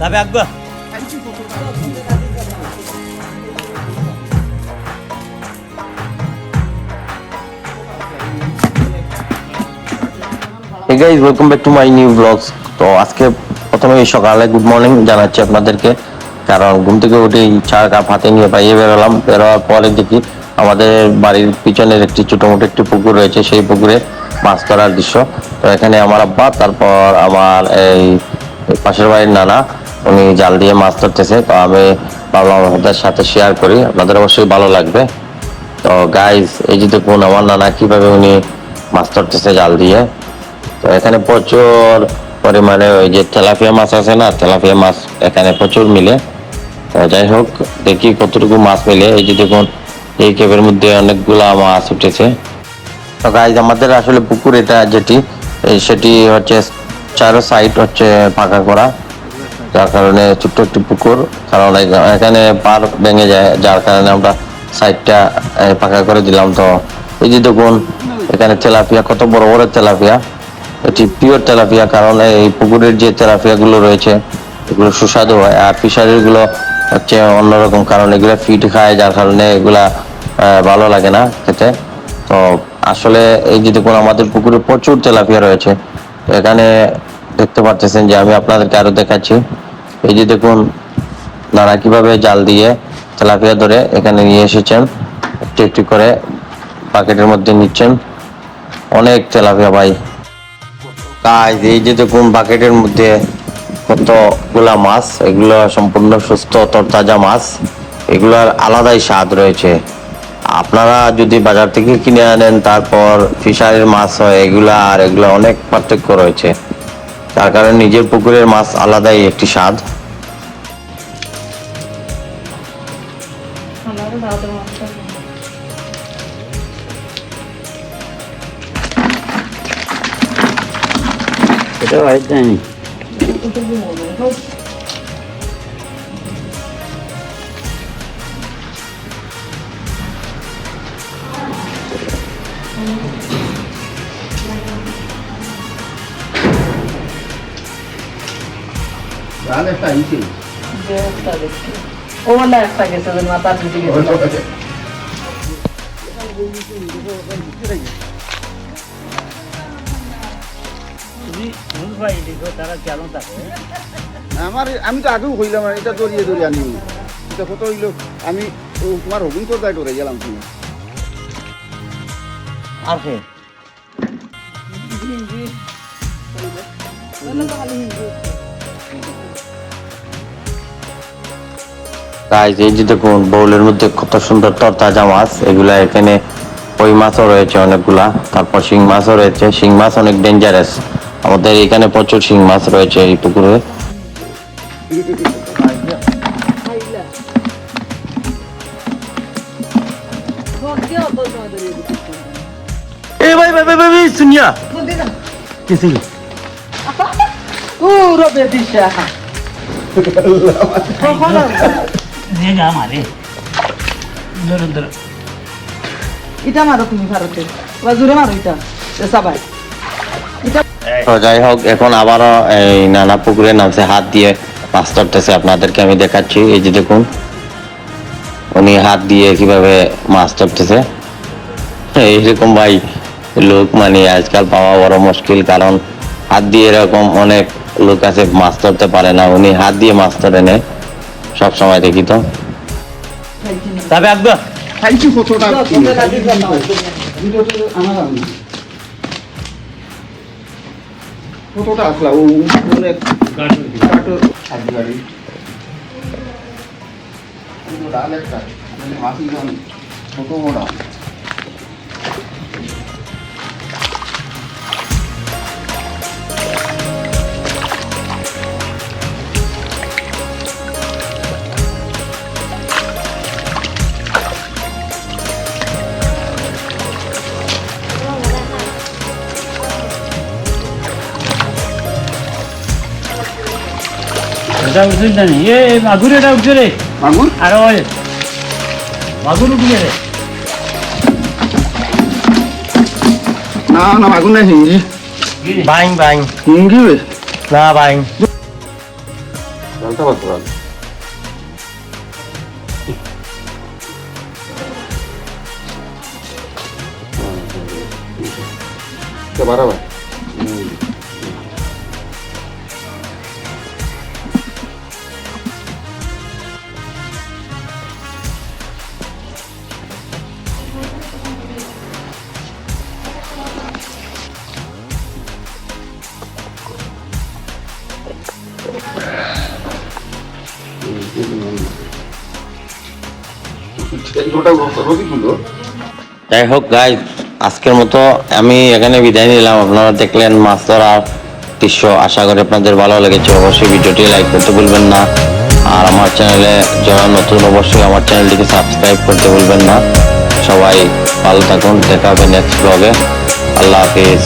তবে Akbar hey guys welcome back to my new vlogs তো আজকে প্রথমে সকালে গুড মর্নিং জানাচ্ছি আপনাদেরকে। কারণ ঘুম থেকে উঠেই চা কাপ হাতে নিয়ে বাইরে বেরোলাম। বেরোয়ার পরে দেখি আমাদের বাড়ির পিছনের একটি ছোট মোটো একটি পুকুর রয়েছে, সেই পুকুরে মাছ ধরার দৃশ্য। তো এখানে আমার আব্বা, তারপর আমার এই পাশের বাড়ির নানা, উনি জাল দিয়ে মাছ ধরতেছে। তো আমি বাবা আপনাদের সাথে শেয়ার করি, আপনাদের অবশ্যই ভালো লাগবে। তো গাইজ এই যে দেখুন, আমার নানা কীভাবে উনি মাছ ধরতেছে জাল দিয়ে। তো এখানে প্রচুর পরিমাণে ওই যে তেলাপিয়া মাছ আছে না, তেলাপিয়া মাছ এখানে প্রচুর মিলে। তো যাই হোক, দেখি কতটুকু মাছ মিলে। এই যে দেখুন, এই কেবের মধ্যে অনেকগুলা মাছ উঠেছে। গাইজ আমাদের আসলে পুকুর এটা যেটি সেটি হচ্ছে চারো সাইড হচ্ছে ফাঁকা করা। যার কারণে ছোট্ট একটি পুকুর, কারণ এখা- এখানে পার ভেঙে যায়, যার কারণে আমরা সাইডটা ফাঁকা করে দিলাম। তো এই যে দেখুন, এখানে তেলাপিয়া, কত বড় বড় তেলাপিয়া। এটি পিওর তেলাপিয়া, কারণ এই পুকুরের যে তেলাপিয়া গুলো রয়েছে, এগুলো সুস্বাদু হয়। আর ফিশারিরগুলো হচ্ছে অন্যরকম, কারণ এগুলো ফিট খায়, যার কারণে এগুলা ভালো লাগে না খেতে। তো আসলে এই যে দেখুন আমাদের পুকুরে প্রচুর তেলাপিয়া রয়েছে, এখানে দেখতে পাচ্ছেন যে আমি আপনাদেরকে আরও দেখাচ্ছি। এই যে দেখুন, নানা কীভাবে জাল দিয়ে তেলাপিয়া ধরে এখানে নিয়ে এসেছেন। একটু একটু করে বাকেটের মধ্যে নিচ্ছেন। অনেক তেলাপিয়া ভাই। কাজ এই যে দেখুন, বাকেটের মধ্যে কতগুলা মাছ, এগুলো সম্পূর্ণ সুস্থ, তরতাজা মাছ। এগুলোর আলাদাই স্বাদ রয়েছে। আপনারা যদি বাজার থেকে কিনে আনেন তারপর ফিশারির মাছ হয় এগুলা আর এগুলো অনেক পার্থক্য রয়েছে। তার কারণে নিজের পুকুরের মাছ আলাদাই একটি স্বাদ। এটা ওলা একটা গেছে যে মাথার দিকে গেছে আমার আমি তো আগেও কইলাম এটা দরিয়ে দরিয়ে আনি এটা কত হইল? আমি তোমার হগুন তোর দায় ডরে গেলাম তুমি। আর কে? গাইজ এই যে দেখুন বউলের মধ্যে কত সুন্দর তরতাজা মাছ এগুলা এখানে কই মাছও রয়েছে অনেকগুলা তারপর শিং মাছও রয়েছে। শিং মাছ অনেক ডেঞ্জারাস আমাদের এখানে প্রচুর শিং মাছ রয়েছে এই পুকুরে। মারো তুমি ভারতে। বা জোরে মারো সবাই। তো যাই হোক এখন আবারও এই নানা পুকুরে নামছে হাত দিয়ে মাছ ধরতেছে। আপনাদেরকে আমি দেখাচ্ছি এই যে দেখুন। উনি হাত দিয়ে কীভাবে মাছ ধরতেছে। এইরকম ভাই। লোক মানে আজকাল পাওয়া বড় মুশকিল কারণ হাত দিয়ে এরকম অনেক লোক আছে মাছ ধরতে পারে না। উনি হাত দিয়ে মাছ ধরে নেয় সব সময় দেখি তো। তবে আসলা ও অনেক কাটো গাড়ি ডাল একটা মাসি জন ছোট মোটা এটা উঠছিল না এ মাগুর এটা উঠছে রে মাগুর আর ওই মাগুর উঠছে রে না না মাগুর না হিঙ্গি বাং বাং হিঙ্গি রে না বাং জানতে পারতো না বারাবার যাই হোক গাই আজকের মতো আমি এখানে বিদায় নিলাম। আপনারা দেখলেন মাছ ধরার দৃশ্য। আশা করি আপনাদের ভালো লেগেছে। অবশ্যই ভিডিওটি লাইক করতে ভুলবেন না। আর আমার চ্যানেলে যারা নতুন, অবশ্যই আমার চ্যানেলটিকে সাবস্ক্রাইব করতে ভুলবেন না। সবাই ভালো থাকুন। দেখা হবে নেক্সট ব্লগে আল্লাহ হাফিজ।